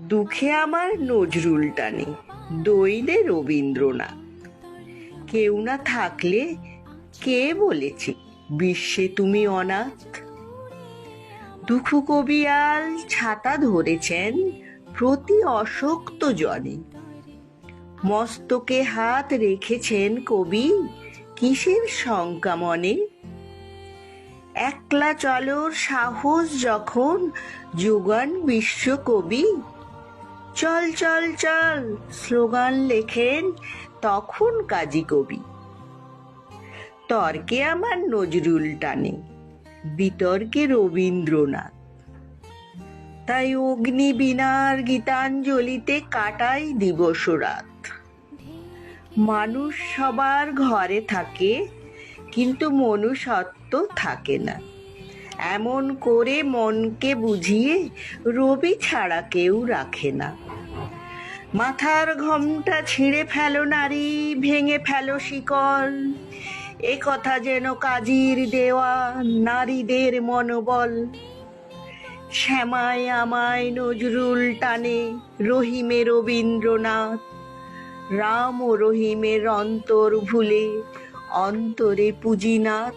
দুঃখে আমার নজরুল টানে, দইলে রবীন্দ্রনাথ। কেউ না থাকলে কে বলেছে, বিশ্বে তুমি অনাথ দুঃখ কবিয়াল ছাতা ধরেছেন প্রতি অশক্ত জনে। মস্তকে হাত রেখেছেন কবি, কিসের শঙ্কা মনে? একলা চলর সাহস যখন, যোগান বিশ্বকবি চল চল চল, স্লোগান লেখেন তখন কাজী কবি। তর্কে আমার নজরুল টানে, বিতর্কে রবীন্দ্রনাথ। তাই অগ্নি বিনার গীতাঞ্জলিতে কাটাই দিবস রাত। মানুষ সবার ঘরে থাকে, কিন্তু মনুষ্যত্ব থাকে না। এমন করে মনকে বুঝিয়ে রবি ছাড়া কেউ রাখে না। মাথার ঘমটা ছিঁড়ে ফেলো নারী, ভেঙে ফেলো শিকল। এ কথা যেন কাজীর দেওয়া নারীদের মনোবল। শ্যামায় আমায় নজরুল টানে রহিমে রবীন্দ্রনাথ। রাম ও রহিমের অন্তর ভুলে অন্তরে পুঁজিনাথ।